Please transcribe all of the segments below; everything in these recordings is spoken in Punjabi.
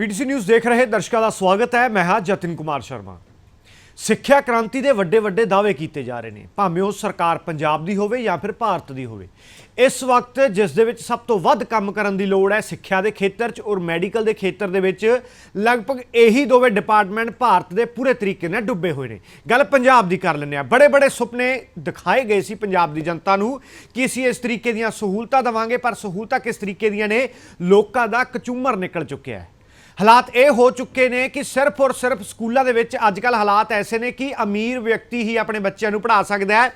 ਪੀਟੀਸੀ ਨਿਊਜ਼ ਦੇਖ ਰਹੇ ਦਰਸ਼ਕਾਂ ਦਾ ਸਵਾਗਤ ਹੈ। ਮੈਂ ਹਾਂ ਜਤਿਨ ਕੁਮਾਰ ਸ਼ਰਮਾ। ਸਿੱਖਿਆ ਕ੍ਰਾਂਤੀ ਦੇ ਵੱਡੇ ਵੱਡੇ ਦਾਅਵੇ ਕੀਤੇ ਜਾ ਰਹੇ ਨੇ। ਭਾਵੇਂ ਉਹ ਸਰਕਾਰ ਪੰਜਾਬ ਦੀ ਹੋਵੇ ਜਾਂ ਫਿਰ ਭਾਰਤ ਦੀ ਹੋਵੇ। ਇਸ ਵਕਤ ਜਿਸ ਦੇ ਵਿੱਚ ਸਭ ਤੋਂ ਵੱਧ ਕੰਮ ਕਰਨ ਦੀ ਲੋੜ ਹੈ ਸਿੱਖਿਆ ਦੇ ਖੇਤਰ 'ਚ ਔਰ ਮੈਡੀਕਲ ਦੇ ਖੇਤਰ ਦੇ ਵਿੱਚ, ਲਗਭਗ ਇਹੀ ਦੋਵੇਂ ਡਿਪਾਰਟਮੈਂਟ ਭਾਰਤ ਦੇ ਪੂਰੇ ਤਰੀਕੇ ਨਾਲ ਡੁੱਬੇ ਹੋਏ ਨੇ। ਗੱਲ ਪੰਜਾਬ ਦੀ ਕਰ ਲੈਂਦੇ ਆ ਬੜੇ ਬੜੇ ਸੁਪਨੇ ਦਿਖਾਏ ਗਏ ਸੀ ਪੰਜਾਬ ਦੀ ਜਨਤਾ ਨੂੰ ਕਿ ਅਸੀਂ ਇਸ ਤਰੀਕੇ ਦੀਆਂ ਸਹੂਲਤਾਂ ਦੇਵਾਂਗੇ, ਪਰ ਸਹੂਲਤਾਂ ਕਿਸ ਤਰੀਕੇ ਦੀਆਂ ਨੇ? ਲੋਕਾਂ ਦਾ ਕਚੂਮਰ ਨਿਕਲ ਚੁੱਕਿਆ ਹੈ। ਹਾਲਾਤ ਇਹ ਹੋ ਚੁੱਕੇ ਨੇ ਕਿ ਸਿਰਫ ਔਰ ਸਿਰਫ ਸਕੂਲਾਂ ਦੇ ਵਿੱਚ ਅੱਜ ਕੱਲ ਹਾਲਾਤ ਐਸੇ ਨੇ ਕਿ ਅਮੀਰ ਵਿਅਕਤੀ ਹੀ ਆਪਣੇ ਬੱਚਿਆਂ ਨੂੰ ਪੜ੍ਹਾ ਸਕਦਾ ਹੈ।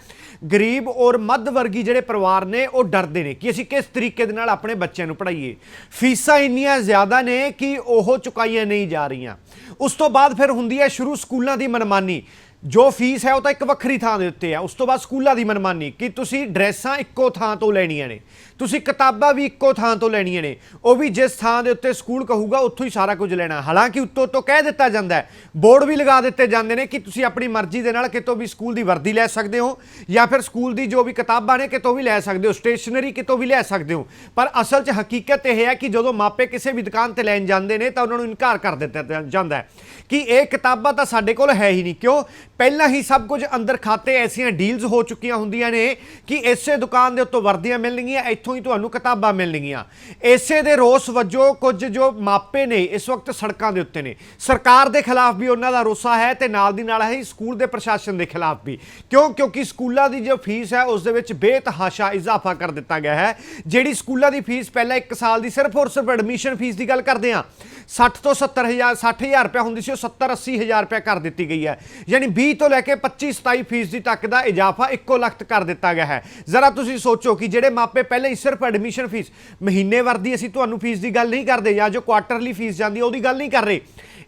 ਗਰੀਬ ਔਰ ਮੱਧ ਵਰਗੀ ਜਿਹੜੇ ਪਰਿਵਾਰ ਨੇ, ਉਹ ਡਰਦੇ ਨੇ ਕਿ ਅਸੀਂ ਕਿਸ ਤਰੀਕੇ ਦੇ ਨਾਲ ਆਪਣੇ ਬੱਚਿਆਂ ਨੂੰ ਪੜ੍ਹਾਈਏ। ਫੀਸਾਂ ਇੰਨੀਆਂ ਜ਼ਿਆਦਾ ਨੇ ਕਿ ਉਹ ਚੁਕਾਈਆਂ ਨਹੀਂ ਜਾ ਰਹੀਆਂ। ਉਸ ਤੋਂ ਬਾਅਦ ਫਿਰ ਹੁੰਦੀ ਹੈ ਸ਼ੁਰੂ ਸਕੂਲਾਂ ਦੀ ਮਨਮਾਨੀ। ਜੋ ਫੀਸ ਹੈ ਉਹ ਤਾਂ ਇੱਕ ਵੱਖਰੀ ਥਾਂ ਦੇ ਉੱਤੇ ਆ। ਉਸ ਤੋਂ ਬਾਅਦ ਸਕੂਲਾਂ ਦੀ ਮਨਮਾਨੀ ਕਿ ਤੁਸੀਂ ਡਰੈਸਾਂ ਇੱਕੋ ਥਾਂ ਤੋਂ ਲੈਣੀਆਂ ਨੇ, ਤੁਸੀਂ ਕਿਤਾਬਾਂ ਵੀ ਇੱਕੋ ਥਾਂ ਤੋਂ ਲੈਣੀਆਂ ਨੇ, ਉਹ ਵੀ ਜਿਸ ਥਾਂ ਦੇ ਉੱਤੇ ਸਕੂਲ ਕਹੂਗਾ ਉੱਥੋਂ ਹੀ ਸਾਰਾ ਕੁਝ ਲੈਣਾ। ਹਾਲਾਂਕਿ ਉੱਤੋਂ ਤੋਂ ਕਹਿ ਦਿੱਤਾ ਜਾਂਦਾ ਹੈ, ਬੋਰਡ ਵੀ ਲਗਾ ਦਿੱਤੇ ਜਾਂਦੇ ਨੇ ਕਿ ਤੁਸੀਂ ਆਪਣੀ ਮਰਜ਼ੀ ਦੇ ਨਾਲ ਕਿਤੋਂ ਵੀ ਸਕੂਲ ਦੀ ਵਰਦੀ ਲੈ ਸਕਦੇ ਹੋ ਜਾਂ ਫਿਰ ਸਕੂਲ ਦੀ ਜੋ ਵੀ ਕਿਤਾਬਾਂ ਨੇ ਕਿਤੋਂ ਵੀ ਲੈ ਸਕਦੇ ਹੋ, ਸਟੇਸ਼ਨਰੀ ਕਿਤੋਂ ਵੀ ਲੈ ਸਕਦੇ ਹੋ। ਪਰ ਅਸਲ 'ਚ ਹਕੀਕਤ ਇਹ ਹੈ ਕਿ ਜਦੋਂ ਮਾਪੇ ਕਿਸੇ ਵੀ ਦੁਕਾਨ ਤੇ ਲੈਣ ਜਾਂਦੇ ਨੇ ਤਾਂ ਉਹਨਾਂ ਨੂੰ ਇਨਕਾਰ ਕਰ ਦਿੱਤਾ ਜਾ- ਜਾਂਦਾ ਹੈ ਕਿ ਇਹ ਕਿਤਾਬਾਂ ਤਾਂ ਸਾਡੇ ਕੋਲ ਹੈ ਹੀ ਨਹੀਂ। ਕਿਉਂ? ਪਹਿਲਾਂ ਹੀ ਸਭ ਕੁਝ ਅੰਦਰ ਖਾਤੇ ਐਸੀਆਂ ਡੀਲਸ ਹੋ ਚੁੱਕੀਆਂ ਹੁੰਦੀਆਂ ਨੇ ਕਿ ਇਸੇ ਦੁਕਾਨ ਦੇ ਉੱਤੋਂ ਵਰਦੀਆਂ ਮਿਲਣਗੀਆਂ, ਇੱਥੋਂ ਹੀ ਤੁਹਾਨੂੰ ਕਿਤਾਬਾਂ ਮਿਲਣਗੀਆਂ। ਇਸੇ ਦੇ ਰੋਸ ਵਜੋਂ ਕੁਝ ਜੋ ਮਾਪੇ ਨੇ ਇਸ ਵਕਤ ਸੜਕਾਂ ਦੇ ਉੱਤੇ ਨੇ। ਸਰਕਾਰ ਦੇ ਖਿਲਾਫ ਵੀ ਉਹਨਾਂ ਦਾ ਰੋਸਾ ਹੈ ਤੇ ਨਾਲ ਦੀ ਨਾਲ ਹੈ ਸਕੂਲ ਦੇ ਪ੍ਰਸ਼ਾਸਨ ਦੇ ਖਿਲਾਫ ਵੀ। ਕਿਉਂ? ਕਿਉਂਕਿ ਸਕੂਲਾਂ ਦੀ ਜੋ ਫੀਸ ਹੈ, ਉਸ ਦੇ ਵਿੱਚ ਬੇਤਹਾਸ਼ਾ ਇਜ਼ਾਫਾ ਕਰ ਦਿੱਤਾ ਗਿਆ ਹੈ। ਜਿਹੜੀ ਸਕੂਲਾਂ ਦੀ ਫੀਸ ਪਹਿਲਾਂ 1 ਸਾਲ ਦੀ ਸਿਰਫ ਔਰ ਸਿਰਫ ਐਡਮਿਸ਼ਨ ਫੀਸ ਦੀ ਗੱਲ ਕਰਦੇ ਹਾਂ। 60 ਤੋਂ 70000 60000 ਰੁਪਏ ਹੁੰਦੀ ਸੀ, ਉਹ 70 80000 ਰੁਪਏ ਕਰ ਦਿੱਤੀ ਗਈ ਹੈ। ਯਾਨੀ 20 ਤੋਂ ਲੈ ਕੇ 25 27 ਫੀਸਦੀ ਤੱਕ ਦਾ ਇਜ਼ਾਫਾ ਇੱਕੋ ਲਖਤ ਕਰ ਦਿੱਤਾ ਗਿਆ ਹੈ। ਜ਼ਰਾ ਤੁਸੀਂ ਸੋਚੋ ਕਿ ਜਿਹੜੇ ਮਾਪੇ ਪਹਿਲੇ ਹੀ ਸਿਰਫ ਐਡਮਿਸ਼ਨ ਫੀਸ ਮਹੀਨੇ ਵਰਦੀ ਅਸੀਂ ਤੁਹਾਨੂੰ ਫੀਸ ਦੀ ਗੱਲ ਨਹੀਂ ਕਰਦੇ ਜਾਂ ਜੋ ਕੁਆਟਰਲੀ ਫੀਸ ਜਾਂਦੀ ਹੈ ਉਹਦੀ ਗੱਲ ਨਹੀਂ ਕਰ ਰਹੇ।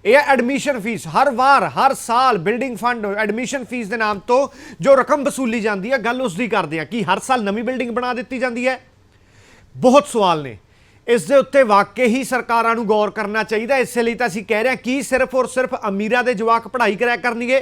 ਇਹ ਐਡਮਿਸ਼ਨ ਫੀਸ ਹਰ ਵਾਰ, ਹਰ ਸਾਲ ਬਿਲਡਿੰਗ ਫੰਡ ਐਡਮਿਸ਼ਨ ਫੀਸ ਦੇ ਨਾਮ ਤੋਂ ਜੋ ਰਕਮ ਵਸੂਲੀ ਜਾਂਦੀ ਹੈ ਗੱਲ ਉਸ ਦੀ ਕਰਦੇ ਆ ਕਿ ਹਰ ਸਾਲ ਨਵੀਂ ਬਿਲਡਿੰਗ ਬਣਾ ਦਿੱਤੀ ਜਾਂਦੀ ਹੈ। ਬਹੁਤ ਸਵਾਲ ਨੇ। ਇਸ ਦੇ ਉੱਤੇ ਵਾਕਈ ਹੀ ਸਰਕਾਰਾਂ ਨੂੰ ਗੌਰ ਕਰਨਾ ਚਾਹੀਦਾ। ਇਸੇ ਲਈ ਤਾਂ ਅਸੀਂ ਕਹਿ ਰਹੇ ਹਾਂ ਕਿ ਸਿਰਫ ਔਰ ਸਿਰਫ ਅਮੀਰਾਂ ਦੇ ਜਵਾਕ ਪੜ੍ਹਾਈ ਕਰਿਆ ਕਰਨਗੇ,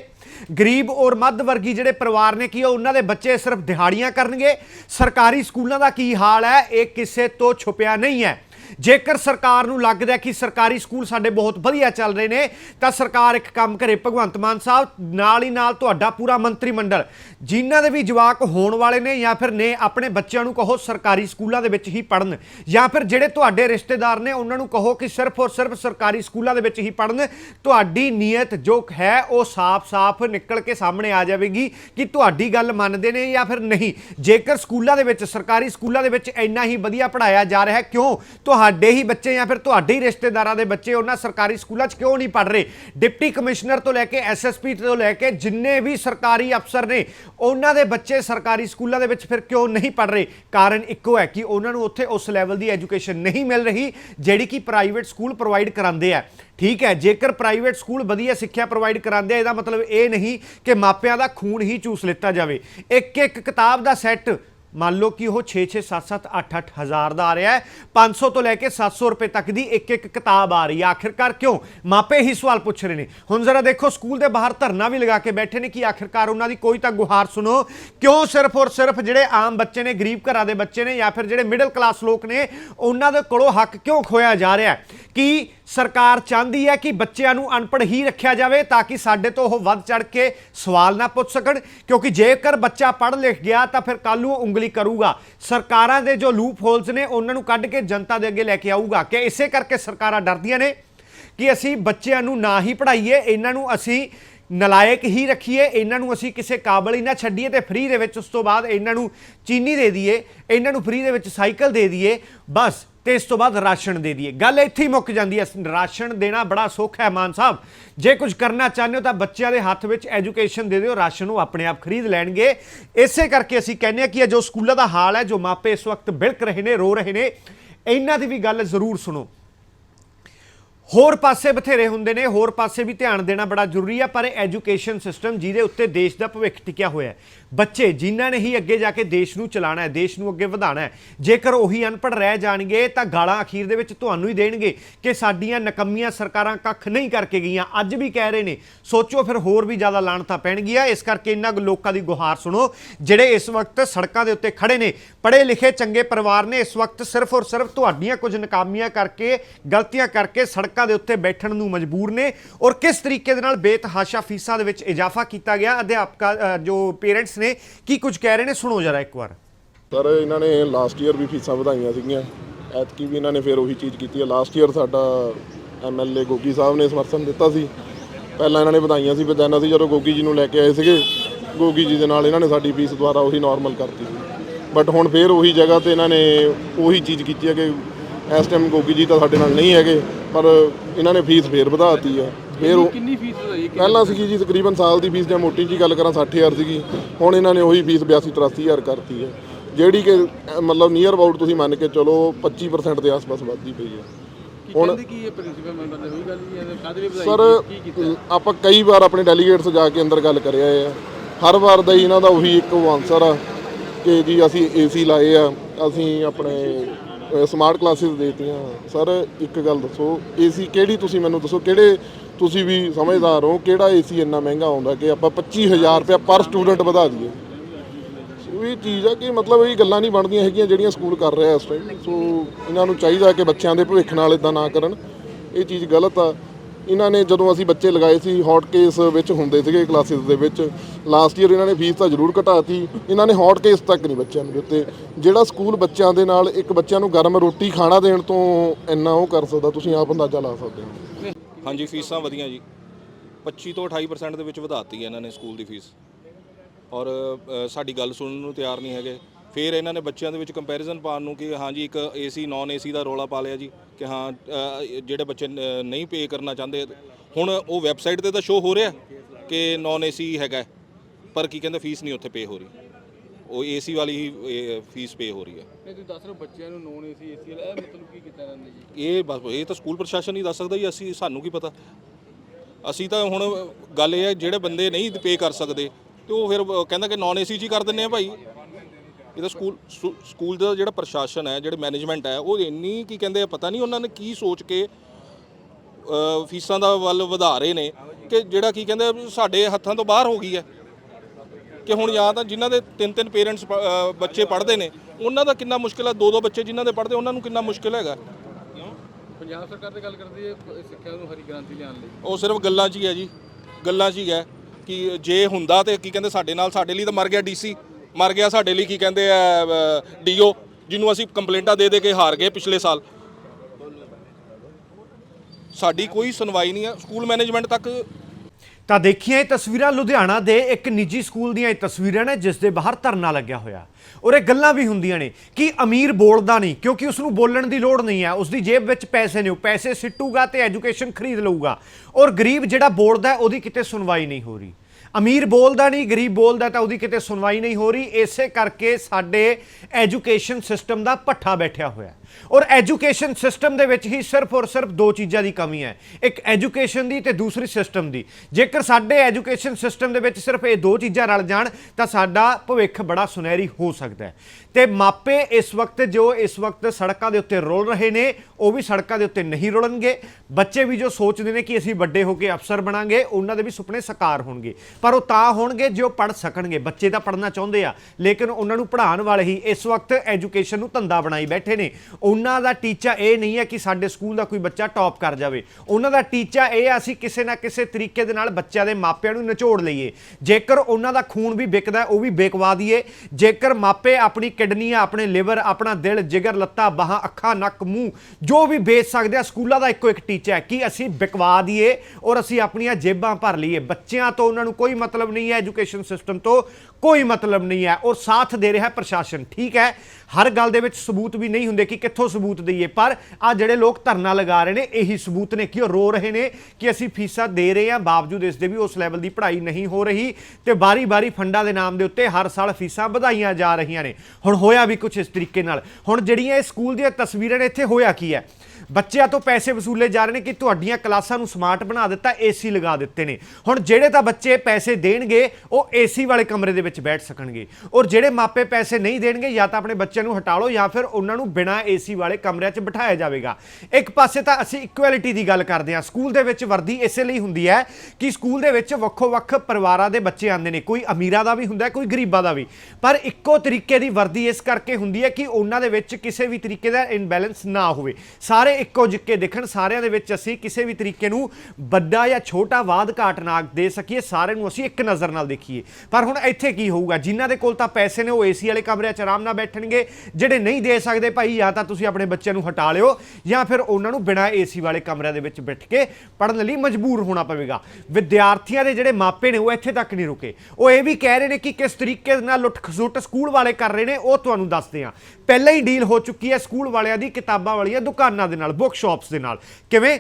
ਗਰੀਬ ਔਰ ਮੱਧ ਵਰਗੀ ਜਿਹੜੇ ਪਰਿਵਾਰ ਨੇ ਕੀ ਉਹਨਾਂ ਦੇ ਬੱਚੇ ਸਿਰਫ ਦਿਹਾੜੀਆਂ ਕਰਨਗੇ। ਸਰਕਾਰੀ ਸਕੂਲਾਂ ਦਾ ਕੀ ਹਾਲ ਹੈ, ਇਹ ਕਿਸੇ ਤੋਂ ਛੁਪਿਆ ਨਹੀਂ ਹੈ। ਜੇਕਰ ਸਰਕਾਰ ਨੂੰ ਲੱਗਦਾ ਕਿ ਸਰਕਾਰੀ ਸਕੂਲ ਸਾਡੇ ਬਹੁਤ ਵਧੀਆ ਚੱਲ ਰਹੇ ਨੇ, ਤਾਂ ਸਰਕਾਰ ਇੱਕ ਕੰਮ ਕਰੇ। ਭਗਵੰਤ ਮਾਨ ਸਾਹਿਬ ਨਾਲ ਹੀ ਨਾਲ ਤੁਹਾਡਾ ਪੂਰਾ ਮੰਤਰੀ ਮੰਡਲ। ਜਿਨ੍ਹਾਂ ਦੇ ਵੀ ਜਵਾਕ ਹੋਣ ਵਾਲੇ ਨੇ ਜਾਂ ਫਿਰ ਨੇ, ਆਪਣੇ ਬੱਚਿਆਂ ਨੂੰ ਕਹੋ ਸਰਕਾਰੀ ਸਕੂਲਾਂ ਦੇ ਵਿੱਚ ਹੀ ਪੜਨ ਜਾਂ ਫਿਰ ਜਿਹੜੇ ਤੁਹਾਡੇ ਰਿਸ਼ਤੇਦਾਰ ਨੇ, ਉਹਨਾਂ ਨੂੰ ਕਹੋ ਕਿ ਸਿਰਫ ਔਰ ਸਿਰਫ ਸਰਕਾਰੀ ਸਕੂਲਾਂ ਦੇ ਵਿੱਚ ਹੀ ਪੜਨ ਤੁਹਾਡੀ ਨੀਅਤ ਜੋ ਹੈ, ਉਹ ਸਾਫ਼-ਸਾਫ਼ ਨਿਕਲ ਕੇ ਸਾਹਮਣੇ ਆ ਜਾਵੇਗੀ ਕਿ ਤੁਹਾਡੀ ਗੱਲ ਮੰਨਦੇ ਨੇ ਜਾਂ ਫਿਰ ਨਹੀਂ। ਜੇਕਰ ਸਕੂਲਾਂ ਦੇ ਵਿੱਚ, ਸਰਕਾਰੀ ਸਕੂਲਾਂ ਦੇ ਵਿੱਚ ਇੰਨਾ ਹੀ ਵਧੀਆ ਪੜਾਇਆ ਜਾ ਰਿਹਾ ਹੈ, ਕਿਉਂ? ਤੁਹਾਡੇ ਤੁਹਾਡੇ ਹੀ ਬੱਚੇ ਜਾਂ ਫਿਰ ਤੁਹਾਡੇ ਹੀ ਰਿਸ਼ਤੇਦਾਰਾਂ ਦੇ ਬੱਚੇ ਉਹਨਾਂ ਸਰਕਾਰੀ ਸਕੂਲਾਂ 'ਚ ਕਿਉਂ ਨਹੀਂ ਪੜ ਰਹੇ? ਡਿਪਟੀ ਕਮਿਸ਼ਨਰ ਤੋਂ ਲੈ ਕੇ ਐਸਐਸਪੀ ਤੋਂ ਲੈ ਕੇ ਜਿੰਨੇ ਵੀ ਸਰਕਾਰੀ ਅਫਸਰ ਨੇ, ਉਹਨਾਂ ਦੇ ਬੱਚੇ ਸਰਕਾਰੀ ਸਕੂਲਾਂ ਦੇ ਵਿੱਚ ਫਿਰ ਕਿਉਂ ਨਹੀਂ ਪੜ ਰਹੇ? ਕਾਰਨ ਇੱਕੋ ਹੈ ਕਿ ਉਹਨਾਂ ਨੂੰ ਉੱਥੇ ਉਸ ਲੈਵਲ ਦੀ ਐਜੂਕੇਸ਼ਨ ਨਹੀਂ ਮਿਲ ਰਹੀ, ਜਿਹੜੀ ਕਿ ਪ੍ਰਾਈਵੇਟ ਸਕੂਲ ਪ੍ਰੋਵਾਈਡ ਕਰਾਉਂਦੇ ਆ। ਠੀਕ ਹੈ, ਜੇਕਰ ਪ੍ਰਾਈਵੇਟ ਸਕੂਲ ਵਧੀਆ ਸਿੱਖਿਆ ਪ੍ਰੋਵਾਈਡ ਕਰਾਉਂਦੇ ਆ, ਇਹਦਾ ਮਤਲਬ ਇਹ ਨਹੀਂ ਕਿ ਮਾਪਿਆਂ ਦਾ ਖੂਨ ਹੀ ਚੂਸ ਲਿੱਤਾ ਜਾਵੇ। ਇੱਕ ਇੱਕ ਕਿਤਾਬ ਦਾ ਸੈੱਟ ਮੰਨ ਲਓ ਕਿ ਉਹ 6 6 7 7 8 8 ਹਜ਼ਾਰ ਦਾ ਆ ਰਿਹਾ ਹੈ। 500 ਤੋਂ ਲੈ ਕੇ 700 ਰੁਪਏ ਤੱਕ ਦੀ ਇੱਕ ਇੱਕ ਕਿਤਾਬ ਆ ਰਹੀ ਹੈ। ਆਖਿਰਕਾਰ ਕਿਉਂ? ਮਾਪੇ ਹੀ ਸਵਾਲ ਪੁੱਛ ਰਹੇ ਨੇ। ਹੁਣ ਜ਼ਰਾ ਦੇਖੋ, ਸਕੂਲ ਦੇ ਬਾਹਰ ਧਰਨਾ ਵੀ ਲਗਾ ਕੇ ਬੈਠੇ ਨੇ ਕਿ ਆਖਿਰਕਾਰ ਉਹਨਾਂ ਦੀ ਕੋਈ ਤਾਂ ਗੁਹਾਰ ਸੁਣੋ। ਕਿਉਂ ਸਿਰਫ ਔਰ ਸਿਰਫ ਜਿਹੜੇ ਆਮ ਬੱਚੇ ਨੇ, ਗਰੀਬ ਘਰਾਂ ਦੇ ਬੱਚੇ ਨੇ ਜਾਂ ਫਿਰ ਜਿਹੜੇ ਮਿਡਲ ਕਲਾਸ ਲੋਕ ਨੇ, ਉਹਨਾਂ ਦੇ ਕੋਲੋਂ ਹੱਕ ਕਿਉਂ ਖੋਇਆ ਜਾ ਰਿਹਾ ਹੈ? ਕਿ ਸਰਕਾਰ ਚਾਹੁੰਦੀ ਹੈ ਕਿ ਬੱਚਿਆਂ ਨੂੰ ਅਨਪੜ੍ਹ ਹੀ ਰੱਖਿਆ ਜਾਵੇ ਤਾਂ ਕਿ ਸਾਡੇ ਤੋਂ ਉਹ ਵੱਧ ਚੜ ਕੇ ਸਵਾਲ ਨਾ ਪੁੱਛ ਸਕਣ? ਕਿਉਂਕਿ ਜੇਕਰ ਬੱਚਾ ਪੜ੍ਹ ਲਿਖ ਗਿਆ ਤਾਂ ਫਿਰ ਕੱਲ ਨੂੰ ਉਂਗਲੀ ਕਰੂਗਾ। ਸਰਕਾਰਾਂ ਦੇ ਜੋ ਲੂਪ ਹੋਲਸ ਨੇ, ਉਹਨਾਂ ਨੂੰ ਕੱਢ ਕੇ ਜਨਤਾ ਦੇ ਅੱਗੇ ਲੈ ਕੇ ਆਊਗਾ। ਕਿ ਇਸੇ ਕਰਕੇ ਸਰਕਾਰਾਂ ਡਰਦੀਆਂ ਨੇ ਕਿ ਅਸੀਂ ਬੱਚਿਆਂ ਨੂੰ ਨਾ ਹੀ ਪੜ੍ਹਾਈਏ, ਇਹਨਾਂ ਨੂੰ ਅਸੀਂ ਨਲਾਇਕ ਹੀ ਰੱਖੀਏ, ਇਹਨਾਂ ਨੂੰ ਅਸੀਂ ਕਿਸੇ ਕਾਬਲ ਹੀ ਨਾ ਛੱਡੀਏ ਤੇ ਫ੍ਰੀ ਦੇ ਵਿੱਚ ਉਸ ਤੋਂ ਬਾਅਦ ਇਹਨਾਂ ਨੂੰ ਚੀਨੀ ਦੇ ਦਈਏ, ਇਹਨਾਂ ਨੂੰ ਫ੍ਰੀ ਦੇ ਵਿੱਚ ਸਾਈਕਲ ਦੇ ਦਈਏ। ਬਸ ਤੇ ਇਸ ਤੋਂ ਬਾਅਦ ਰਾਸ਼ਨ ਦੇ ਦਈਏ। ਗੱਲ ਇੱਥੇ ਹੀ ਮੁੱਕ ਜਾਂਦੀ ਹੈ। ਰਾਸ਼ਨ ਦੇਣਾ ਬੜਾ ਸੌਖਾ ਹੈ, ਮਾਨ ਸਾਹਿਬ। ਜੇ ਕੁਝ ਕਰਨਾ ਚਾਹੁੰਦੇ ਹੋ ਤਾਂ ਬੱਚਿਆਂ ਦੇ ਹੱਥ ਵਿੱਚ ਐਜੂਕੇਸ਼ਨ ਦੇ ਦਿਓ, ਰਾਸ਼ਨ ਉਹ ਆਪਣੇ ਆਪ ਖਰੀਦ ਲੈਣਗੇ। ਇਸੇ ਕਰਕੇ ਅਸੀਂ ਕਹਿੰਦੇ ਹਾਂ ਕਿ ਇਹ ਜੋ ਸਕੂਲਾਂ ਦਾ ਹਾਲ ਹੈ, ਜੋ ਮਾਪੇ ਇਸ ਵਕਤ ਬਿਲਕ ਰਹੇ ਨੇ, ਰੋ ਰਹੇ ਨੇ, ਇਹਨਾਂ ਦੀ ਵੀ ਗੱਲ ਜ਼ਰੂਰ ਸੁਣੋ। ਹੋਰ ਪਾਸੇ ਬਥੇਰੇ ਹੁੰਦੇ ਨੇ, ਹੋਰ ਪਾਸੇ ਵੀ ਧਿਆਨ ਦੇਣਾ ਬੜਾ ਜ਼ਰੂਰੀ ਹੈ, ਪਰ ਐਜੂਕੇਸ਼ਨ ਸਿਸਟਮ ਜਿਹਦੇ ਉੱਤੇ ਦੇਸ਼ ਦਾ ਭਵਿੱਖ ਟਿਕਿਆ ਹੋਇਆ ਬੱਚੇ ਜਿਨ੍ਹਾਂ ਨੇ ਹੀ ਅੱਗੇ ਜਾ ਕੇ ਦੇਸ਼ ਨੂੰ ਚਲਾਉਣਾ ਹੈ, ਦੇਸ਼ ਨੂੰ ਅੱਗੇ ਵਧਾਉਣਾ ਹੈ, ਜੇਕਰ ਉਹੀ ਅਨਪੜ੍ਹ ਰਹਿ ਜਾਣਗੇ, ਤਾਂ ਗਾਲਾਂ ਅਖੀਰ ਦੇ ਵਿੱਚ ਤੁਹਾਨੂੰ ਹੀ ਦੇਣਗੇ ਕਿ ਸਾਡੀਆਂ ਨਕੰਮੀਆਂ ਸਰਕਾਰਾਂ ਕੱਖ ਨਹੀਂ ਕਰਕੇ ਗਈਆਂ। ਅੱਜ ਵੀ ਕਹਿ ਰਹੇ ਨੇ, ਸੋਚੋ ਫਿਰ ਹੋਰ ਵੀ ਜ਼ਿਆਦਾ ਲਾਣਤਾਂ ਪੈਣਗੀਆਂ। ਇਸ ਕਰਕੇ ਇਹਨਾਂ ਲੋਕਾਂ ਦੀ ਗੁਹਾਰ ਸੁਣੋ, ਜਿਹੜੇ ਇਸ ਵਕਤ ਸੜਕਾਂ ਦੇ ਉੱਤੇ ਖੜੇ ਨੇ ਪੜ੍ਹੇ ਲਿਖੇ ਚੰਗੇ ਪਰਿਵਾਰ ਨੇ, ਇਸ ਵਕਤ ਸਿਰਫ ਔਰ ਸਿਰਫ ਤੁਹਾਡੀਆਂ ਕੁਝ ਨਕਾਮੀਆਂ ਕਰਕੇ, ਗਲਤੀਆਂ ਕਰਕੇ ਸੜਕਾਂ ਦੇ ਉੱਤੇ ਬੈਠਣ ਨੂੰ ਮਜਬੂਰ ਨੇ। ਔਰ ਕਿਸ ਤਰੀਕੇ ਦੇ ਨਾਲ ਬੇਤਹਾਸ਼ਾ ਫੀਸਾਂ ਦੇ ਵਿੱਚ ਇਜ਼ਾਫਾ ਕੀਤਾ ਗਿਆ, ਅਧਿਆਪਕਾ ਜੋ ਪੇਰੈਂਟਸ ਨੇ ਕੀ ਕੁਝ ਕਹਿ ਰਹੇ ਨੇ? ਸੁਣੋ ਜਰਾ ਇੱਕ ਵਾਰ। ਸਰ ਇਹਨਾਂ ਨੇ ਲਾਸਟ ਈਅਰ ਵੀ ਫੀਸਾਂ ਵਧਾਈਆਂ ਸੀਗੀਆਂ। ਐਤਕੀ ਵੀ ਇਹਨਾਂ ਨੇ ਫਿਰ ਉਹੀ ਚੀਜ਼ ਕੀਤੀ ਹੈ। ਲਾਸਟ ਈਅਰ ਸਾਡਾ ਐਮਐਲਏ ਗੋਗੀ ਸਾਹਿਬ ਨੇ ਸਮਰਥਨ ਦਿੱਤਾ ਸੀ। ਪਹਿਲਾਂ ਇਹਨਾਂ ਨੇ ਵਧਾਈਆਂ ਸੀ ਬਦਾਨਾ ਸੀ ਜਦੋਂ ਗੋਗੀ ਜੀ ਨੂੰ ਲੈ ਕੇ ਆਏ ਸੀਗੇ, ਗੋਗੀ ਜੀ ਦੇ ਨਾਲ ਇਹਨਾਂ ਨੇ ਸਾਡੀ ਫੀਸ ਦੁਬਾਰਾ ਉਹੀ ਨਾਰਮਲ ਕਰਤੀ ਸੀ। ਬਟ ਹੁਣ ਫਿਰ ਉਹੀ ਜਗ੍ਹਾ ਤੇ ਇਹਨਾਂ ਨੇ ਉਹੀ ਚੀਜ਼ ਕੀਤੀ ਹੈ ਕਿ ਇਸ ਟਾਈਮ ਗੋਗੀ ਜੀ ਤਾਂ ਸਾਡੇ ਨਾਲ ਨਹੀਂ ਹੈਗੇ। ਪਰ ਇਹਨਾਂ ਨੇ ਫੀਸ ਫੇਰ ਵਧਾਤੀ ਹੈ ਫਿਰ ਉਹ ਕਿੰਨੀ ਫੀਸ ਵਧਾਈ ਪਹਿਲਾਂ ਸੀਗੀ ਜੀ ਤਕਰੀਬਨ ਸਾਲ ਦੀ ਫੀਸ ਜਾਂ ਮੋਟੀ ਜੀ ਗੱਲ ਕਰਾਂ 60000 ਸੀਗੀ। ਹੁਣ ਇਹਨਾਂ ਨੇ ਉਹੀ ਫੀਸ 82 83000 ਕਰਤੀ ਹੈ ਜਿਹੜੀ ਕਿ ਅਹ, ਮਤਲਬ ਨੀਅਰ ਅਬਾਊਟ ਤੁਸੀਂ ਮੰਨ ਕੇ ਚਲੋ 25% ਦੇ ਆਸ-ਪਾਸ ਵੱਧਦੀ ਪਈ ਹੈ ਹੁਣ ਕਹਿੰਦੇ ਕੀ ਇਹ ਪ੍ਰਿੰਸੀਪਲ ਮੈਂਬਰ ਨੇ? ਉਹੀ ਗੱਲ ਨਹੀਂ ਹੈ ਕਾਹਦੇ ਲਈ ਵਧਾਈ ਸਰ ਕੀ ਕੀਤਾ? ਆਪਾਂ ਕਈ ਵਾਰ ਆਪਣੇ ਡੈਲੀਗੇਟਸ ਜਾ ਕੇ ਅੰਦਰ ਗੱਲ ਕਰਿਆ ਆ। ਹਰ ਵਾਰ ਦਾ ਹੀ ਇਹਨਾਂ ਦਾ ਉਹੀ ਇੱਕ ਆਨਸਰ ਆ ਕਿ ਜੀ ਅਸੀਂ ਏਸੀ ਲਾਏ ਆ ਅਸੀਂ ਆਪਣੇ ਸਮਾਰਟ ਕਲਾਸਿਸ ਦੇਤੀਆਂ। ਸਰ ਇੱਕ ਗੱਲ ਦੱਸੋ ਏਸੀ ਕਿਹੜੀ ਤੁਸੀਂ ਮੈਨੂੰ ਦੱਸੋ, ਕਿਹੜੇ ਤੁਸੀਂ ਵੀ ਸਮਝਦਾਰ ਹੋ, ਕਿਹੜਾ ਏਸੀ ਇੰਨਾ ਮਹਿੰਗਾ ਆਉਂਦਾ ਕਿ ਆਪਾਂ 25000 ਰੁਪਏ ਪਰ ਸਟੂਡੈਂਟ ਵਧਾ ਦਈਏ? ਸੋ ਇਹ ਚੀਜ਼ ਆ ਕਿ ਮਤਲਬ ਇਹ ਗੱਲਾਂ ਨਹੀਂ ਬਣਦੀਆਂ ਹੈਗੀਆਂ ਜਿਹੜੀਆਂ ਸਕੂਲ ਕਰ ਰਿਹਾ ਇਸ ਟਾਈਮ ਸੋ ਇਹਨਾਂ ਨੂੰ ਚਾਹੀਦਾ ਕਿ ਬੱਚਿਆਂ ਦੇ ਭਵਿੱਖ ਨਾਲ ਇਦਾਂ ਨਾ ਕਰਨ। ਇਹ ਚੀਜ਼ ਗਲਤ ਆ। ਇਹਨਾਂ ਨੇ ਜਦੋਂ ਅਸੀਂ ਬੱਚੇ ਲਗਾਏ ਸੀ ਹੌਟ ਕੇਸ ਵਿੱਚ ਹੁੰਦੇ ਸੀਗੇ ਕਲਾਸਿਸ ਦੇ ਵਿੱਚ ਲਾਸਟ ਈਅਰ ਇਹਨਾਂ ਨੇ ਫੀਸ ਤਾਂ ਜ਼ਰੂਰ ਘਟਾਤੀ। ਇਹਨਾਂ ਨੇ ਹੌਟ ਕੇਸ ਤੱਕ ਨਹੀਂ ਬੱਚਿਆਂ ਨੂੰ ਦਿੱਤੇ ਜਿਹੜਾ ਸਕੂਲ ਬੱਚਿਆਂ ਦੇ ਨਾਲ ਇੱਕ ਬੱਚਿਆਂ ਨੂੰ ਗਰਮ ਰੋਟੀ, ਖਾਣਾ ਦੇਣ ਤੋਂ ਇੰਨਾ ਉਹ ਕਰ ਸਕਦਾ, ਤੁਸੀਂ ਆਪ ਅੰਦਾਜ਼ਾ ਲਾ ਸਕਦੇ ਹੋ? ਹਾਂਜੀ ਫੀਸਾਂ ਵਧੀਆਂ ਜੀ। 25 ਤੋਂ 28% ਦੇ ਵਿੱਚ ਵਧਾਤੀ ਹੈ ਇਹਨਾਂ ਨੇ ਸਕੂਲ ਦੀ ਫੀਸ ਔਰ ਸਾਡੀ ਗੱਲ ਸੁਣਨ ਨੂੰ ਤਿਆਰ ਨਹੀਂ ਹੈਗੇ। ਫਿਰ ਇਹਨਾਂ ਨੇ ਬੱਚਿਆਂ ਦੇ ਵਿੱਚ ਕੰਪੈਰੀਜ਼ਨ ਪਾਉਣ ਨੂੰ ਕਿ ਹਾਂਜੀ ਇੱਕ ਏਸੀ ਨਾਨ ਏਸੀ ਦਾ ਰੋਲਾ ਪਾ ਲਿਆ ਜੀ ਕਿ ਹਾਂ ਅ, ਜਿਹੜੇ ਬੱਚੇ ਨ- ਨਹੀਂ ਪੇ ਕਰਨਾ ਚਾਹੁੰਦੇ। ਹੁਣ ਉਹ ਵੈਬਸਾਈਟ ਤੇ ਤਾਂ ਸ਼ੋ ਹੋ ਰਿਹਾ ਕਿ ਨਾਨ ਏਸੀ ਹੈਗਾ ਹੈ, ਪਰ ਕੀ ਕਹਿੰਦੇ ਫੀਸ ਨਹੀਂ ਉੱਥੇ ਪੇ ਹੋ ਰਹੀ। ਉਹ ਏਸੀ ਵਾਲੀ ਹੀ ਫੀਸ ਪੇ ਹੋ ਰਹੀ ਹੈ। ਨਹੀਂ ਤੁਸੀਂ ਦੱਸ ਰਹੇ ਹੋ ਬੱਚਿਆਂ ਨੂੰ ਨੋਨ ਏਸੀ ਏਸੀ ਵਾਲਾ ਇਹ ਮਤਲਬ ਕੀ ਕੀਤਾ ਨੇ ਜੀ? ਇਹ ਬਸ ਇਹ ਤਾਂ ਸਕੂਲ ਪ੍ਰਸ਼ਾਸਨ ਹੀ ਦੱਸ ਸਕਦਾ ਜੀ ਅਸੀਂ ਸਾਨੂੰ ਕੀ ਪਤਾ। ਅਸੀਂ ਤਾਂ ਹੁਣ ਗੱਲ ਇਹ ਹੈ ਜਿਹੜੇ ਬੰਦੇ ਨਹੀਂ ਪੇ ਕਰ ਸਕਦੇ ਤੇ ਉਹ ਫਿਰ ਕਹਿੰਦਾ ਕਿ ਨਾਨ ਏਸੀ ਚ ਹੀ ਕਰ ਦਿੰਨੇ ਆ ਭਾਈ। ਇਹ ਤਾਂ ਸਕੂਲ ਸਕੂ- ਸਕੂਲ ਦਾ ਜਿਹੜਾ ਪ੍ਰਸ਼ਾਸਨ ਹੈ ਜਿਹੜੇ ਮੈਨੇਜਮੈਂਟ ਹੈ ਉਹ ਇੰਨੀ ਕੀ ਕਹਿੰਦੇ ਆ ਪਤਾ ਨਹੀਂ ਉਹਨਾਂ ਨੇ ਕੀ ਸੋਚ ਕੇ ਅ, ਫੀਸਾਂ ਦਾ ਵੱਲ ਵਧਾ ਰਹੇ ਨੇ ਕਿ ਜਿਹੜਾ ਕੀ ਕਹਿੰਦੇ ਆ ਵੀ ਸਾਡੇ ਹੱਥਾਂ ਤੋਂ ਬਾਹਰ ਹੋ ਗਈ ਹੈ। ਕਿ ਹੁਣ ਜਾਂ ਤਾਂ ਜਿਨ੍ਹਾਂ ਦੇ ਤਿੰਨ ਤਿੰਨ ਪੇਰੈਂਟਸ ਬੱਚੇ ਪੜ੍ਹਦੇ ਨੇ ਉਹਨਾਂ ਦਾ ਕਿੰਨਾ ਮੁਸ਼ਕਿਲ ਹੈ ਦੋ ਦੋ ਬੱਚੇ ਜਿਨ੍ਹਾਂ ਦੇ ਪੜ੍ਹਦੇ ਉਹਨਾਂ ਨੂੰ ਕਿੰਨਾ ਮੁਸ਼ਕਿਲ ਹੈਗਾ। ਪੰਜਾਬ ਸਰਕਾਰ ਤੇ ਗੱਲ ਕਰਦੀ ਹੈ ਸਿੱਖਿਆ ਨੂੰ ਹਰੀ ਕ੍ਰਾਂਤੀ ਲਿਆਉਣ ਲਈ। ਉਹ ਸਿਰਫ ਗੱਲਾਂ 'ਚ ਹੀ ਹੈ ਜੀ ਗੱਲਾਂ 'ਚ ਹੀ ਹੈ ਕਿ ਜੇ ਹੁੰਦਾ ਤੇ ਕੀ ਕਹਿੰਦੇ ਸਾਡੇ ਨਾਲ ਸਾਡੇ ਲਈ ਤਾਂ ਮਰ ਗਿਆ ਡੀਸੀ। ਮਰ ਗਿਆ ਸਾਡੇ ਲਈ, ਕੀ ਕਹਿੰਦੇ ਆ ਡੀਓ, ਜਿਹਨੂੰ ਅਸੀਂ ਕੰਪਲੇਂਟਾਂ ਦੇ ਦੇ ਕੇ ਹਾਰ ਗਏ ਪਿਛਲੇ ਸਾਲ। ਸਾਡੀ ਕੋਈ ਸੁਣਵਾਈ ਨਹੀਂ ਹੈ ਸਕੂਲ ਮੈਨੇਜਮੈਂਟ ਤੱਕ। ਤਾਂ ਦੇਖੀਆਂ ਇਹ ਤਸਵੀਰਾਂ ਲੁਧਿਆਣਾ ਦੇ ਇੱਕ ਨਿੱਜੀ ਸਕੂਲ ਦੀਆਂ ਇਹ ਤਸਵੀਰਾਂ ਨੇ, ਜਿਸ ਦੇ ਬਾਹਰ ਧਰਨਾ ਲੱਗਿਆ ਹੋਇਆ। ਔਰ ਇਹ ਗੱਲਾਂ ਵੀ ਹੁੰਦੀਆਂ ਨੇ ਕਿ ਅਮੀਰ ਬੋਲਦਾ ਨਹੀਂ, ਕਿਉਂਕਿ ਉਸ ਨੂੰ ਬੋਲਣ ਦੀ ਲੋੜ ਨਹੀਂ ਹੈ। ਉਸ ਦੀ ਜੇਬ ਵਿੱਚ ਪੈਸੇ ਨੇ, ਉਹ ਪੈਸੇ ਸਿੱਟੂਗਾ ਤੇ ਐਜੂਕੇਸ਼ਨ ਖਰੀਦ ਲਊਗਾ। ਔਰ ਗਰੀਬ ਜਿਹੜਾ ਬੋਲਦਾ ਉਹਦੀ ਕਿਤੇ ਸੁਣਵਾਈ ਨਹੀਂ ਹੋ ਰਹੀ। ਅਮੀਰ ਬੋਲਦਾ ਨਹੀਂ, ਗਰੀਬ ਬੋਲਦਾ ਤਾਂ ਉਹਦੀ ਕਿਤੇ ਸੁਣਵਾਈ ਨਹੀਂ ਹੋ ਰਹੀ। ਇਸੇ ਕਰਕੇ ਸਾਡੇ ਐਜੂਕੇਸ਼ਨ ਸਿਸਟਮ ਦਾ ਪੱਠਾ ਬੈਠਿਆ ਹੋਇਆ ਔਰ ਐਜੂਕੇਸ਼ਨ ਸਿਸਟਮ ਦੇ ਵਿੱਚ ਹੀ ਸਿਰਫ ਔਰ ਸਿਰਫ ਦੋ ਚੀਜ਼ਾਂ ਦੀ ਕਮੀ ਹੈ। ਇੱਕ ਐਜੂਕੇਸ਼ਨ ਦੀ ਤੇ ਦੂਸਰੀ ਸਿਸਟਮ ਦੀ। ਜੇਕਰ ਸਾਡੇ ਐਜੂਕੇਸ਼ਨ ਸਿਸਟਮ ਦੇ ਵਿੱਚ ਸਿਰਫ ਇਹ ਦੋ ਚੀਜ਼ਾਂ ਰਲ ਜਾਣ, ਤਾਂ ਸਾਡਾ ਭਵਿੱਖ ਬੜਾ ਸੁਨਹਿਰੀ ਹੋ ਸਕਦਾ ਹੈ। ਤੇ ਮਾਪੇ ਇਸ ਵਕਤ ਜੋ ਇਸ ਵਕਤ ਸੜਕਾਂ ਦੇ ਉੱਤੇ ਰੁਲ ਰਹੇ ਨੇ, ਉਹ ਵੀ ਸੜਕਾਂ ਦੇ ਉੱਤੇ ਨਹੀਂ ਰੁਲਣਗੇ। ਬੱਚੇ ਵੀ ਜੋ ਸੋਚਦੇ ਨੇ ਕਿ ਅਸੀਂ ਵੱਡੇ ਹੋ ਕੇ ਅਫਸਰ ਬਣਾਂਗੇ, ਉਹਨਾਂ ਦੇ ਵੀ ਸੁਪਨੇ ਸਾਕਾਰ ਹੋਣਗੇ। ਪਰ ਉਹ ਤਾਂ ਹੋਣਗੇ ਜੋ ਪੜ ਸਕਣਗੇ। ਬੱਚੇ ਤਾਂ ਪੜਨਾ ਚਾਹੁੰਦੇ ਆ, ਲੇਕਿਨ ਉਹਨਾਂ ਨੂੰ ਪੜ੍ਹਾਉਣ ਵਾਲੇ ਹੀ ਇਸ ਵਕਤ ਐਜੂਕੇਸ਼ਨ ਨੂੰ ਧੰਦਾ ਬਣਾਈ ਬੈਠੇ ਨੇ। ਉਹਨਾਂ ਦਾ ਟੀਚਾ ਇਹ ਨਹੀਂ ਹੈ ਕਿ ਸਾਡੇ ਸਕੂਲ ਦਾ ਕੋਈ ਬੱਚਾ ਟੌਪ ਕਰ ਜਾਵੇ। ਉਹਨਾਂ ਦਾ ਟੀਚਾ ਇਹ ਆ, ਅਸੀਂ ਕਿਸੇ ਨਾ ਕਿਸੇ ਤਰੀਕੇ ਦੇ ਨਾਲ ਬੱਚਿਆਂ ਦੇ ਮਾਪਿਆਂ ਨੂੰ ਨਿਚੋੜ ਲਈਏ। ਜੇਕਰ ਉਹਨਾਂ ਦਾ ਖੂਨ ਵੀ ਵਿਕਦਾ ਉਹ ਵੀ ਵਿਕਵਾ ਦਈਏ। ਜੇਕਰ ਮਾਪੇ ਆਪਣੀ ਕਿਡਨੀਆਂ, ਆਪਣੇ ਲਿਵਰ, ਆਪਣਾ ਦਿਲ, ਜਿਗਰ, ਲੱਤਾਂ, ਬਾਹਾਂ, ਅੱਖਾਂ, ਨੱਕ, ਮੂੰਹ, ਜੋ ਵੀ ਵੇਚ ਸਕਦੇ ਆ, ਸਕੂਲਾਂ ਦਾ ਇੱਕੋ ਇੱਕ ਟੀਚਾ ਹੈ ਕਿ ਅਸੀਂ ਵਿਕਵਾ ਦਈਏ ਔਰ ਅਸੀਂ ਆਪਣੀਆਂ ਜੇਬਾਂ ਭਰ ਲਈਏ। ਬੱਚਿਆਂ ਤੋਂ ਉਹਨਾਂ ਨੂੰ ਕੋਈ ਮਤਲਬ ਨਹੀਂ ਹੈ, ਐਜੂਕੇਸ਼ਨ ਸਿਸਟਮ ਤੋਂ ਕੋਈ ਮਤਲਬ ਨਹੀਂ ਹੈ ਔਰ ਸਾਥ ਦੇ ਰਿਹਾ ਪ੍ਰਸ਼ਾਸਨ। ਠੀਕ ਹੈ? ਹਰ ਗੱਲ ਦੇ ਵਿੱਚ ਸਬੂਤ ਵੀ ਨਹੀਂ ਹੁੰਦੇ ਕਿ ਕਿੱਥੋਂ ਸਬੂਤ ਦਈਏ, ਪਰ ਆ ਜਿਹੜੇ ਲੋਕ ਧਰਨਾ ਲਗਾ ਰਹੇ ਨੇ, ਇਹੀ ਸਬੂਤ ਨੇ ਕਿ ਉਹ ਰੋ ਰਹੇ ਨੇ ਕਿ ਅਸੀਂ ਫੀਸਾਂ ਦੇ ਰਹੇ ਹਾਂ, ਬਾਵਜੂਦ ਇਸ ਦੇ ਵੀ ਉਸ ਲੈਵਲ ਦੀ ਪੜ੍ਹਾਈ ਨਹੀਂ ਹੋ ਰਹੀ ਤੇ ਬਾਰੀ-ਬਾਰੀ ਫੰਡਾਂ ਦੇ ਨਾਮ ਦੇ ਉੱਤੇ ਹਰ ਸਾਲ ਫੀਸਾਂ ਵਧਾਈਆਂ ਜਾ ਰਹੀਆਂ ਨੇ। ਹੁਣ ਹੋਇਆ ਵੀ ਕੁਝ ਇਸ ਤਰੀਕੇ ਨਾਲ। ਹੁਣ ਜਿਹੜੀਆਂ ਇਹ ਸਕੂਲ ਦੀਆਂ ਤਸਵੀਰਾਂ ਨੇ, ਇੱਥੇ ਹੋਇਆ ਕੀ ਹੈ? ਬੱਚਿਆਂ ਤੋਂ ਪੈਸੇ ਵਸੂਲੇ ਜਾ ਰਹੇ ਨੇ ਕਿ ਤੁਹਾਡੀਆਂ ਕਲਾਸਾਂ ਨੂੰ ਸਮਾਰਟ ਬਣਾ ਦਿੱਤਾ, ਏਸੀ ਲਗਾ ਦਿੱਤੇ ਨੇ। ਹੁਣ ਜਿਹੜੇ ਤਾਂ ਬੱਚੇ ਪੈਸੇ ਦੇਣਗੇ, ਉਹ ਏਸੀ ਵਾਲੇ ਕਮਰੇ ਦੇ ਵਿੱਚ ਬੈਠ ਸਕਣਗੇ। ਔਰ ਜਿਹੜੇ ਮਾਪੇ ਪੈਸੇ ਨਹੀਂ ਦੇਣਗੇ, ਜਾਂ ਤਾਂ ਆਪਣੇ ਬੱਚਿਆਂ ਨੂੰ ਹਟਾ ਲਓ ਜਾਂ ਫਿਰ ਉਹਨਾਂ ਨੂੰ ਬਿਨਾਂ ਏਸੀ ਵਾਲੇ ਕਮਰਿਆਂ 'ਚ ਬਿਠਾਇਆ ਜਾਵੇਗਾ। ਇੱਕ ਪਾਸੇ ਤਾਂ ਅਸੀਂ ਇਕੁਐਲਿਟੀ ਦੀ ਗੱਲ ਕਰਦੇ ਹਾਂ। ਸਕੂਲ ਦੇ ਵਿੱਚ ਵਰਦੀ ਇਸੇ ਲਈ ਹੁੰਦੀ ਹੈ ਕਿ ਸਕੂਲ ਦੇ ਵਿੱਚ ਵੱਖੋ-ਵੱਖ ਪਰਿਵਾਰਾਂ ਦੇ ਬੱਚੇ ਆਉਂਦੇ ਨੇ। ਕੋਈ ਅਮੀਰਾਂ ਦਾ ਵੀ ਹੁੰਦਾ, ਕੋਈ ਗਰੀਬਾਂ ਦਾ ਵੀ। ਪਰ ਇੱਕੋ ਤਰੀਕੇ ਦੀ ਵਰਦੀ ਇਸ ਕਰਕੇ ਹੁੰਦੀ ਹੈ ਕਿ ਉਹਨਾਂ ਦੇ ਵਿੱਚ ਕਿਸੇ ਵੀ ਤਰੀਕੇ ਦਾ ਇਨਬੈਲੈਂਸ ਨਾ ਹੋਵੇ। ਸਾਰੇ ਇੱਕੋ ਜਿੱਕੇ ਦੇਖਣ, ਸਾਰਿਆਂ ਦੇ ਵਿੱਚ ਅਸੀਂ ਕਿਸੇ ਵੀ ਤਰੀਕੇ ਨੂੰ ਵੱਡਾ ਜਾਂ ਛੋਟਾ ਵਾਧ ਘਾਟ ਨਾ ਦੇ ਸਕੀਏ, ਸਾਰਿਆਂ ਨੂੰ ਅਸੀਂ ਇੱਕ ਨਜ਼ਰ ਨਾਲ ਦੇਖੀਏ। ਪਰ ਹੁਣ ਇੱਥੇ ਕੀ ਹੋਊਗਾ? ਜਿਨ੍ਹਾਂ ਦੇ ਕੋਲ ਤਾਂ ਪੈਸੇ ਨੇ, ਉਹ ਏਸੀ ਵਾਲੇ ਕਮਰਿਆਂ 'ਚ ਆਰਾਮ ਨਾਲ ਬੈਠਣਗੇ। ਜਿਹੜੇ ਨਹੀਂ ਦੇ ਸਕਦੇ ਭਾਈ, ਜਾਂ ਤਾਂ ਤੁਸੀਂ ਆਪਣੇ ਬੱਚਿਆਂ ਨੂੰ ਹਟਾ ਲਿਓ, ਜਾਂ ਫਿਰ ਉਹਨਾਂ ਨੂੰ ਬਿਨਾਂ ਏਸੀ ਵਾਲੇ ਕਮਰਿਆਂ ਦੇ ਵਿੱਚ ਬੈਠ ਕੇ ਪੜ੍ਹਨ ਲਈ ਮਜਬੂਰ ਹੋਣਾ ਪਵੇਗਾ। ਵਿਦਿਆਰਥੀਆਂ ਦੇ ਜਿਹੜੇ ਮਾਪੇ ਨੇ, ਉਹ ਇੱਥੇ ਤੱਕ ਨਹੀਂ ਰੁਕੇ। ਉਹ ਇਹ ਵੀ ਕਹਿ ਰਹੇ ਨੇ ਕਿ ਕਿਸ ਤਰੀਕੇ ਨਾਲ ਲੁੱਟ ਖਸੁੱਟ ਸਕੂਲ ਵਾਲੇ ਕਰ ਰਹੇ ਨੇ, ਉਹ ਤੁਹਾਨੂੰ ਦੱਸਦੇ ਹਾਂ। ਪਹਿਲਾਂ ਹੀ ਡੀਲ ਹੋ ਚੁੱਕੀ ਹੈ ਸਕੂਲ ਵਾਲਿਆਂ ਦੀ ਕਿਤਾਬਾਂ ਵਾਲੀਆਂ ਦੁਕਾਨਾਂ ਦੇ ਨਾਲ ਬੁੱਕ ਸ਼ਾਪਸ ਦੇ ਨਾਲ। ਕਿਵੇਂ?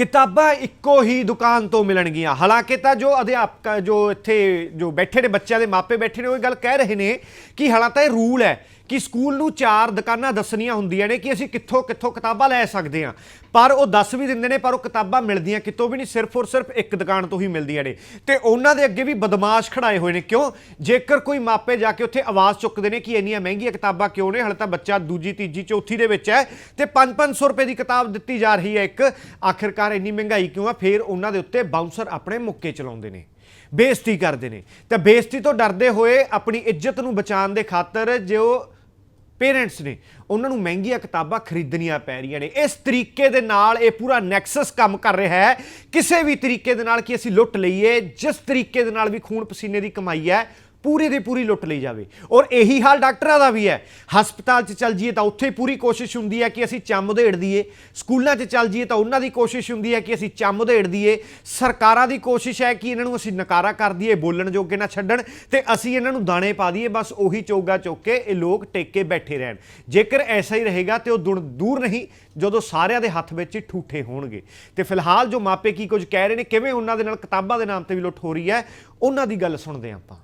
ਕਿਤਾਬਾਂ ਇੱਕੋ ਹੀ ਦੁਕਾਨ ਤੋਂ ਮਿਲਣਗੀਆਂ। ਹਾਲਾਂਕਿ ਤਾਂ ਜੋ ਅਧਿਆਪਕ ਜੋ ਇੱਥੇ ਜੋ ਬੈਠੇ ਨੇ ਬੱਚਿਆਂ ਦੇ ਮਾਪੇ ਬੈਠੇ ਨੇ, ਉਹ ਇਹ ਗੱਲ ਕਹਿ ਰਹੇ ਨੇ ਕਿ ਹਾਲਾਂ ਤਾਂ ਇਹ ਰੂਲ ਹੈ ਕਿ ਸਕੂਲ ਨੂੰ ਚਾਰ ਦੁਕਾਨਾਂ ਦੱਸਣੀਆਂ ਹੁੰਦੀਆਂ ਨੇ ਕਿ ਅਸੀਂ ਕਿੱਥੋਂ ਕਿੱਥੋਂ ਕਿਤਾਬਾਂ ਲੈ ਸਕਦੇ ਹਾਂ। ਪਰ ਉਹ ਦੱਸ ਵੀ ਦਿੰਦੇ ਨੇ, ਪਰ ਉਹ ਕਿਤਾਬਾਂ ਮਿਲਦੀਆਂ ਕਿਤੋਂ ਵੀ ਨਹੀਂ, ਸਿਰਫ ਔਰ ਸਿਰਫ ਇੱਕ ਦੁਕਾਨ ਤੋਂ ਹੀ ਮਿਲਦੀਆਂ ਨੇ। ਤੇ ਉਹਨਾਂ ਦੇ ਅੱਗੇ ਵੀ ਬਦਮਾਸ਼ ਖੜਾਏ ਹੋਏ ਨੇ। ਕਿਉਂ? ਜੇਕਰ ਕੋਈ ਮਾਪੇ ਜਾ ਕੇ ਉੱਥੇ ਆਵਾਜ਼ ਚੁੱਕਦੇ ਨੇ ਕਿ ਇੰਨੀਆਂ ਮਹਿੰਗੀਆਂ ਕਿਤਾਬਾਂ ਕਿਉਂ ਨੇ, ਹਾਲੇ ਤਾਂ ਬੱਚਾ ਦੂਜੀ, ਤੀਜੀ, ਚੌਥੀ ਦੇ ਵਿੱਚ ਹੈ ਤੇ 5-500 ਰੁਪਏ ਦੀ ਕਿਤਾਬ ਦਿੱਤੀ ਜਾ ਰਹੀ ਹੈ ਇੱਕ। ਆਖਿਰਕਾਰ ਇੰਨੀ ਮਹਿੰਗਾਈ ਕਿਉਂ ਆ? ਫਿਰ ਉਹਨਾਂ ਦੇ ਉੱਤੇ ਬਾਉਂਸਰ ਆਪਣੇ ਮੁੱਕੇ ਚਲਾਉਂਦੇ ਨੇ। ਬੇਇੱਜ਼ਤੀ ਕਰਦੇ ਨੇ। ਤੇ ਬੇਇੱਜ਼ਤੀ ਤੋਂ ਡਰਦੇ ਹੋਏ ਆਪਣੀ ਇੱਜ਼ਤ ਨੂੰ ਬਚਾਉਣ ਦੇ ਖਾਤਰ ਜੋ ਪੇਰੈਂਟਸ ਨੇ। ਉਹਨਾਂ ਨੂੰ ਮਹਿੰਗੀਆਂ ਕਿਤਾਬਾਂ ਖਰੀਦਣੀਆਂ ਪੈ ਰਹੀਆਂ ਨੇ। ਇਸ ਤਰੀਕੇ ਦੇ ਨਾਲ ਇਹ ਪੂਰਾ ਨੈਕਸਸ ਕੰਮ ਕਰ ਰਿਹਾ ਹੈ। ਕਿਸੇ ਵੀ ਤਰੀਕੇ ਦੇ ਨਾਲ ਕਿ ਅਸੀਂ ਲੁੱਟ ਲਈਏ, ਜਿਸ ਤਰੀਕੇ ਦੇ ਨਾਲ ਵੀ ਖੂਨ ਪਸੀਨੇ ਦੀ ਕਮਾਈ ਹੈ ਪੂਰੀ ਦੀ ਪੂਰੀ ਲੁੱਟ ਲਈ ਜਾਵੇ। ਔਰ ਇਹੀ ਹਾਲ ਡਾਕਟਰਾਂ ਦਾ ਵੀ ਹੈ। ਹਸਪਤਾਲ 'ਚ ਚੱਲ ਜਾਈਏ ਤਾਂ ਉੱਥੇ ਪੂਰੀ ਕੋਸ਼ਿਸ਼ ਹੁੰਦੀ ਹੈ ਕਿ ਅਸੀਂ ਚੰਮ ਉਧੇੜ ਦਈਏ। ਸਕੂਲਾਂ 'ਚ ਚੱਲ ਜੀਏ ਤਾਂ ਉਹਨਾਂ ਦੀ ਕੋਸ਼ਿਸ਼ ਹੁੰਦੀ ਹੈ ਕਿ ਅਸੀਂ ਚੰਮ ਉਧੇੜ ਦਈਏ। ਸਰਕਾਰਾਂ ਦੀ ਕੋਸ਼ਿਸ਼ ਹੈ ਕਿ ਇਹਨਾਂ ਨੂੰ ਅਸੀਂ ਨਕਾਰਾ ਕਰ ਦਈਏ, ਬੋਲਣ ਜੋਗੇ ਨਾ ਛੱਡਣ ਤੇ ਅਸੀਂ ਇਹਨਾਂ ਨੂੰ ਦਾਣੇ ਪਾ ਦਈਏ। ਬਸ ਉਹੀ ਚੋਗਾ ਚੁੱਕ ਕੇ ਇਹ ਲੋਕ ਟੇਕ ਕੇ ਬੈਠੇ ਰਹਿਣ। ਜੇਕਰ ਐਸਾ ਹੀ ਰਹੇਗਾ ਤੇ ਉਹ ਦੁਣ ਦੂਰ ਨਹੀਂ, ਜਦੋਂ ਸਾਰਿਆਂ ਦੇ ਹੱਥ ਵਿੱਚ ਠੂਠੇ ਹੋਣਗੇ। ਤੇ ਫਿਲਹਾਲ ਜੋ ਮਾਪੇ ਕੀ ਕੁਝ ਕਹਿ ਰਹੇ ਨੇ, ਕਿਵੇਂ ਉਹਨਾਂ ਦੇ ਨਾਲ ਕਿਤਾਬਾਂ ਦੇ ਨਾਮ ਤੇ ਵੀ ਲੁੱਟ ਹੋ ਰਹੀ ਹੈ, ਉਹਨਾਂ ਦੀ ਗੱਲ ਸੁਣਦੇ ਹਾਂ ਆਪਾਂ।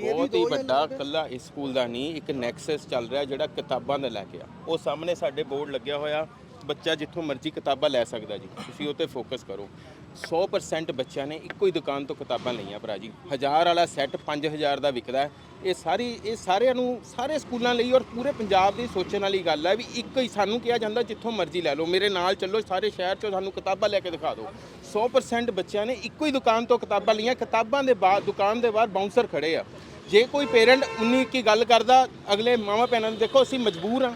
ਬਹੁਤ ਹੀ ਵੱਡਾ ਕੱਲਾ ਇਸ ਸਕੂਲ ਦਾ ਨਹੀਂ ਇੱਕ ਨੈਕਸਸ ਚੱਲ ਰਿਹਾ ਜਿਹੜਾ ਕਿਤਾਬਾਂ ਦਾ ਲੈ ਕੇ ਆ। ਉਹ ਸਾਹਮਣੇ ਸਾਡੇ ਬੋਰਡ ਲੱਗਿਆ ਹੋਇਆ। ਬੱਚਾ ਜਿੱਥੋਂ ਮਰਜ਼ੀ ਕਿਤਾਬਾਂ ਲੈ ਸਕਦਾ ਜੀ। ਤੁਸੀਂ ਉਹ ਤੇ ਫੋਕਸ ਕਰੋ। 100% ਬੱਚਿਆਂ ਨੇ ਇੱਕੋ ਹੀ ਦੁਕਾਨ ਤੋਂ ਕਿਤਾਬਾਂ ਲਈਆਂ ਭਰਾ ਜੀ। 1000 ਵਾਲਾ ਸੈੱਟ 5000 ਦਾ ਵਿਕਦਾ ਇਹ ਸਾਰੀ, ਇਹ ਸਾਰਿਆਂ ਨੂੰ, ਸਾਰੇ ਸਕੂਲਾਂ ਲਈ ਔਰ ਪੂਰੇ ਪੰਜਾਬ ਦੀ ਸੋਚਣ ਵਾਲੀ ਗੱਲ ਹੈ ਵੀ ਇੱਕ ਹੀ ਸਾਨੂੰ ਕਿਹਾ ਜਾਂਦਾ ਜਿੱਥੋਂ ਮਰਜ਼ੀ ਲੈ ਲਓ। ਮੇਰੇ ਨਾਲ ਚੱਲੋ, ਸਾਰੇ ਸ਼ਹਿਰ 'ਚੋਂ ਸਾਨੂੰ ਕਿਤਾਬਾਂ ਲੈ ਕੇ ਦਿਖਾ ਦਿਓ। 100% ਬੱਚਿਆਂ ਨੇ ਇੱਕੋ ਹੀ ਦੁਕਾਨ ਤੋਂ ਕਿਤਾਬਾਂ ਲਈਆਂ। ਕਿਤਾਬਾਂ ਦੇ ਬਾਅਦ, ਦੁਕਾਨ ਦੇ ਬਾਹਰ ਬਾਉਂਸਰ ਖੜੇ ਆ। ਜੇ ਕੋਈ ਪੇਰੈਂਟ 19 ਕੀ ਗੱਲ ਕਰਦਾ, ਅਗਲੇ ਮਾਵਾ ਭੈਣਾਂ ਨੂੰ ਦੇਖੋ, ਅਸੀਂ ਮਜਬੂਰ ਆ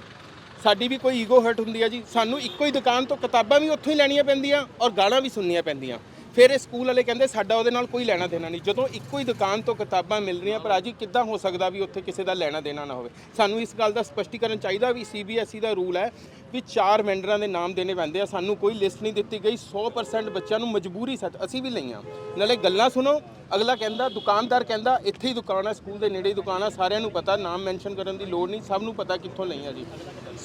ਸਾਡੀ ਵੀ ਕੋਈ ਈਗੋ ਹਰਟ ਹੁੰਦੀ ਆ ਜੀ। ਸਾਨੂੰ ਇੱਕੋ ਹੀ ਦੁਕਾਨ ਤੋਂ ਕਿਤਾਬਾਂ ਵੀ ਉੱਥੋਂ ਹੀ ਲੈਣੀਆਂ ਪੈਂਦੀਆਂ ਔਰ ਗਾਲਾਂ ਵੀ ਸੁਣਨੀਆਂ ਪੈਂਦੀਆਂ। ਫਿਰ ਇਹ ਸਕੂਲ ਵਾਲੇ ਕਹਿੰਦੇ, ਸਾਡਾ ਉਹਦੇ ਨਾਲ ਕੋਈ ਲੈਣਾ ਦੇਣਾ ਨਹੀਂ। ਜਦੋਂ ਇੱਕੋ ਹੀ ਦੁਕਾਨ ਤੋਂ ਕਿਤਾਬਾਂ ਮਿਲ ਰਹੀਆਂ ਭਰਾ ਜੀ ਕਿੱਦਾਂ ਹੋ ਸਕਦਾ ਵੀ ਉੱਥੇ ਕਿਸੇ ਦਾ ਲੈਣਾ ਦੇਣਾ ਨਾ ਹੋਵੇ? ਸਾਨੂੰ ਇਸ ਗੱਲ ਦਾ ਸਪਸ਼ਟੀਕਰਨ ਚਾਹੀਦਾ ਵੀ ਸੀਬੀਐਸਈ ਦਾ ਰੂਲ ਹੈ ਵੀ ਚਾਰ ਵੈਂਡਰਾਂ ਦੇ ਨਾਮ ਦੇਣੇ ਪੈਂਦੇ ਆ। ਸਾਨੂੰ ਕੋਈ ਲਿਸਟ ਨਹੀਂ ਦਿੱਤੀ ਗਈ। 100% ਬੱਚਿਆਂ ਨੂੰ ਮਜਬੂਰੀ ਸੱਚ ਅਸੀਂ ਵੀ ਲਈਆਂ। ਨਾਲੇ ਗੱਲਾਂ ਸੁਣੋ। ਅਗਲਾ ਕਹਿੰਦਾ, ਦੁਕਾਨਦਾਰ ਕਹਿੰਦਾ, ਇੱਥੇ ਹੀ ਦੁਕਾਨ ਹੈ ਸਕੂਲ ਦੇ ਨੇੜੇ ਹੀ ਦੁਕਾਨ ਆ। ਸਾਰਿਆਂ ਨੂੰ ਪਤਾ, ਨਾਮ ਮੈਂਸ਼ਨ ਕਰਨ ਦੀ ਲੋੜ ਨਹੀਂ। ਸਭ ਨੂੰ ਪਤਾ ਕਿੱਥੋਂ ਲਈਆਂ ਜੀ।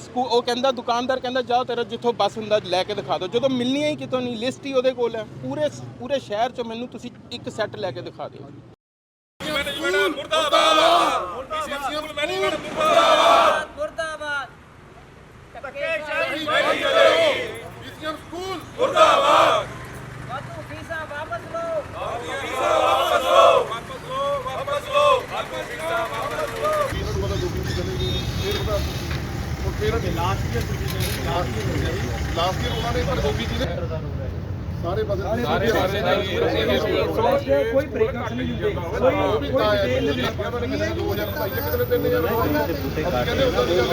ਸਕੂ- ਉਹ ਕਹਿੰਦਾ, ਦੁਕਾਨਦਾਰ ਕਹਿੰਦਾ, ਜਾਓ ਤੇਰਾ ਜਿੱਥੋਂ ਬੱਸ ਹੁੰਦਾ, ਲੈ ਕੇ ਦਿਖਾ ਦਿਓ। ਜਦੋਂ ਮਿਲਣੀਆਂ ਹੀ ਕਿਤੋਂ ਨਹੀਂ ਲਿਸਟ ਹੀ ਉਹਦੇ ਕੋਲ ਹੈ ਪੂਰੇ ਪੂਰੇ ਸ਼ਹਿਰ 'ਚ ਮੈਨੂੰ ਤੁਸੀਂ ਇੱਕ ਸੈੱਟ ਲੈ ਕੇ ਦਿਖਾ ਦਿਓ। ਮੁਰਦਾਬਾਦ। ਸਕੂਲ ਵਾਧੂ ਫੀਸਾਂ ਵਾਪਸ ਲਓ ਲਾਸਟ ਈਅਰ ਉਹਨਾਂ ਨੇ ਪਰ ਓਬੀ ਜੀ ਨੇ ਸਾਰੇ ਪਾਸੇ ਸਾਰੇ ਪਾਸੇ ਕੋਈ ਬ੍ਰੇਕਅਪ ਨਹੀਂ ਹੁੰਦੇ ਕੋਈ ਕੋਈ ਡਿਟੇਲ ਨਹੀਂ 2027 ਕਿਸੇ ਨੇ 3000 ਰੁਪਏ ਕਿਸੇ ਨੇ 3000 ਰੁਪਏ ਕਹਿੰਦੇ ਉਦੋਂ ਦੀ ਗੱਲ